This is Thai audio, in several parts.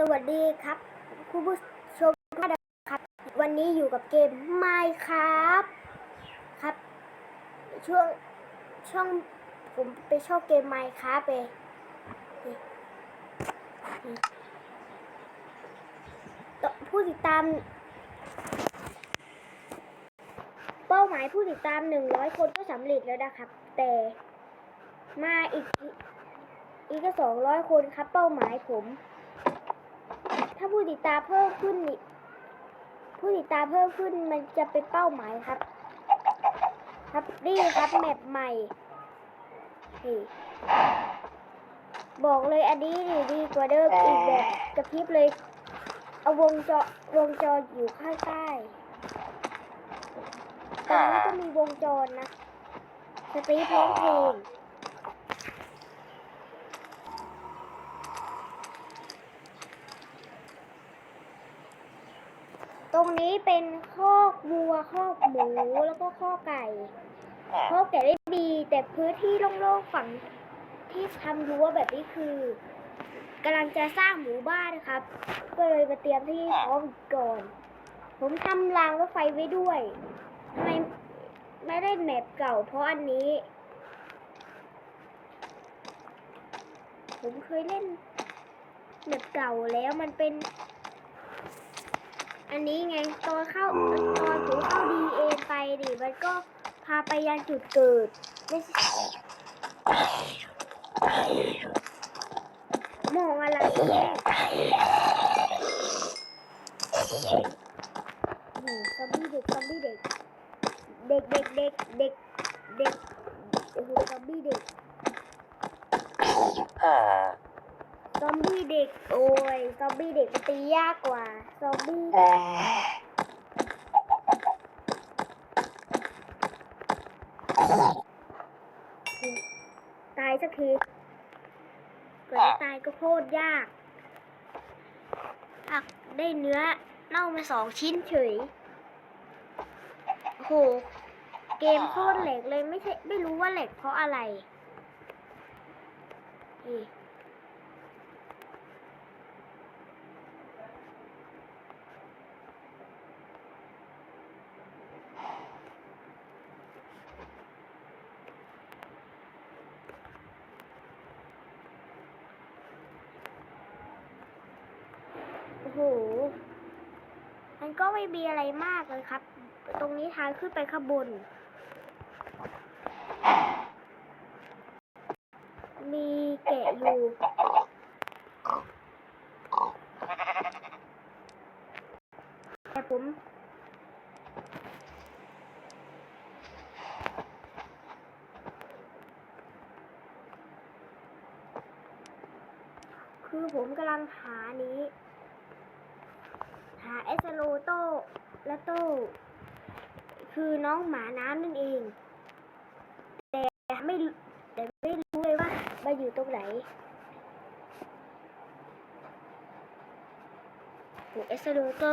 สวัสดีครับคุณผู้ชมทุกท่านครับ วันนี้อยู่กับเกม Minecraft ครับ ช่วงช่องผมไปชอบเกม Minecraft ไปผู้ติดตาม เป้าหมายผู้ติดตาม100คนก็สำเร็จแล้วนะครับ แต่มาอีกอีกก็200คนครับ เป้าหมายผม ถ้าผู้ติดตามเพิ่มขึ้นนี่ผู้ติดตามเพิ่มขึ้นมันจะเป็นเป้าหมายครับ ครับนี่ครับแมปใหม่นี่บอกเลยอันนี้นี่ดีกว่าเดิมอีกแบบกระพริบเลย เอาวงจรวงจรอยู่ข้างใต้ตรงนี้ก็มีวงจรนะสตีฟร้องเพลง ตรงนี้เป็นคอกวัวคอกหมูแล้วก็คอกไก่คอกไก่ได้ดีแต่พื้นที่โล่งๆฝั่งที่ทำรั้วแบบนี้คือกำลังจะสร้างหมู่บ้านนะครับ ก็เลยมาเตรียมที่พร้อมก่อน ผมทำรางรถไฟไว้ด้วยทำไมไม่ได้แมปเก่าเพราะอันนี้ ผมเคยเล่นแมปเก่าแล้วมันเป็น อันนี้ไงตอนเข้าตอนผมเข้าดีเอไปดิมันก็พาไปยังจุดเกิดไม่ใช่มองอะไรเนี่ยโอ้โหซอมบี้เด็กซอมบี้เด็ก เด็กเด็กเด็กเด็กเด็กโอ้โหซอมบี้เด็ก ซอมบี้เด็กโอ้ยซอมบี้เด็กมันตียากกว่าซอมบี้ตายสักทีกว่าจะตายก็โคตรยากหักได้เนื้อเน่ามาสองชิ้นเฉยโอ้โหเกมโคตรแหลกเลยไม่ใช่ไม่รู้ว่าแหลกเพราะอะไรนี่ โอ้โห มันก็ไม่มีอะไรมากเลยครับ ตรงนี้ทางขึ้นไปข้างบน มีแกะอยู่แต่ผมคือผมกำลังหานี้ หาเอสโลโตและโตคือน้องหมาน้ำนั่นเอง แต่ไม่แต่ไม่รู้เลยว่ามาอยู่ตรงไหนโหเอสโลโต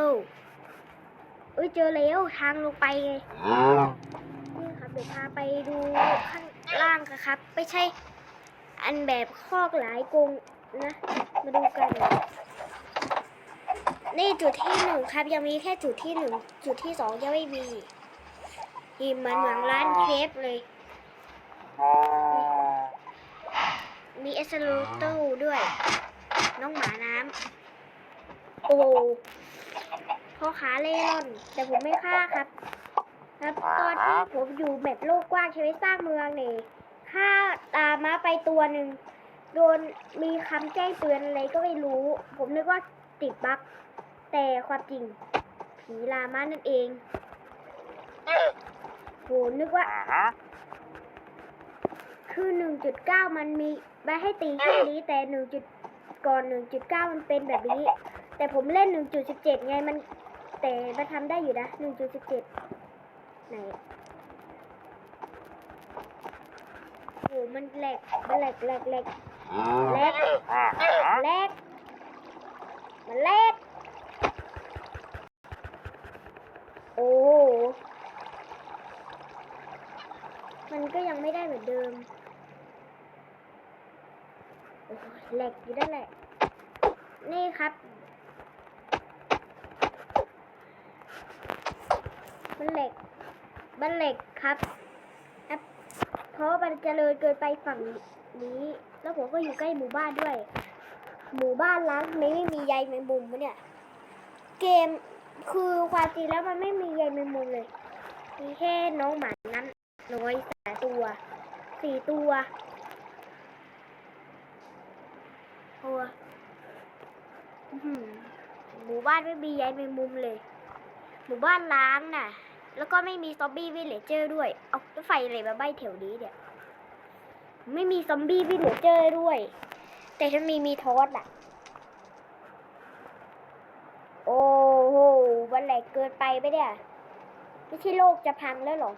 เอ้ยเจอแล้วทางลงไปไงนี่ครับเดี๋ยวพาไปดูข้างล่างกันครับ ไม่ใช่อันแบบคอกหลายกรงนะ มาดูกัน นี่จุดที่หนึ่งครับยังมีแค่จุดที่หนึ่งจุดที่สองยังไม่มีนี่มันเหมือนร้านเครปเลย มีเอสโลโต้ด้วย น้องหมาน้ำโอ้พ่อขาเล่ร่อน แต่ผมไม่ฆ่าครับ ครับตอนที่ผมอยู่แมปโลกกว้างใช้ไว้สร้างเมืองเนี่ยฆ่าตาม้าไปตัวหนึ่งโดนมีคำแจ้งเตือนอะไรก็ไม่รู้ ผมนึกว่าติดบั๊ก แต่ความจริง ผีลามานั่นเองโหนึกว่า คือ 1.9 มันมีไว้ให้ตีแค่นี้แต่1จุดก่อน 1.9 มันเป็นแบบนี้ แต่ผมเล่น 1.17 ไงมัน แต่มันทำได้อยู่นะ 1.17 ไหนโหมันแหลกมันแหลกแหลกแหลกแหลกแหลกมันแหลกโอ้มันก็ยังไม่ได้เหมือนเดิมโอ้โหแหลกอยู่นั่นแหละ นี่ครับ มันเหล็ก มันเหล็กครับเพราะมันเจริญเกินไปฝั่งนี้ แล้วผมก็อยู่ใกล้หมู่บ้านด้วย หมู่บ้านล้างไม่มีใยแมงมุมเนี่ย เกม คือความจริงแล้วมันไม่มีใยแมงมุมเลย มีแค่น้องหมาน้ำน้อยสามตัว สี่ตัวตัวอื้อหือหมู่บ้านไม่มีใยแมงมุมเลย หมู่บ้านล้างน่ะ แล้วก็ไม่มีซอมบี้วิลเลเจอร์ด้วย เอาแล้วไฟอะไรมาใบแถวนี้เนี่ย ไม่มีซอมบี้วิลเลเจอร์ด้วย แต่ฉันมีมีทอสอะ โอ้ วันแหลกเกินไปไปเนี่ยไม่ใช่โลกจะพังแล้วเหรอ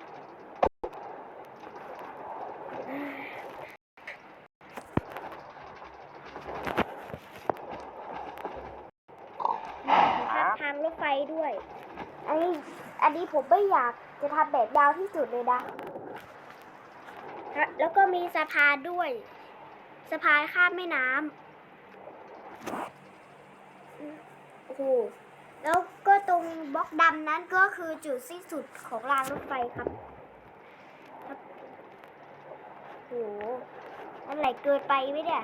ครับทางรถไฟด้วย อันนี้อันนี้ผมไม่อยากจะทำแบบยาวที่สุดเลยนะฮะแล้วก็มีสะพานด้วย สะพานข้ามแม่น้ำโอ้โห แล้วก็ตรง บล็อกดำนั้นก็คือจุดสิ้นสุดของรางรถไฟครับโอ้โหอะไรเกินไปไหมเนี่ย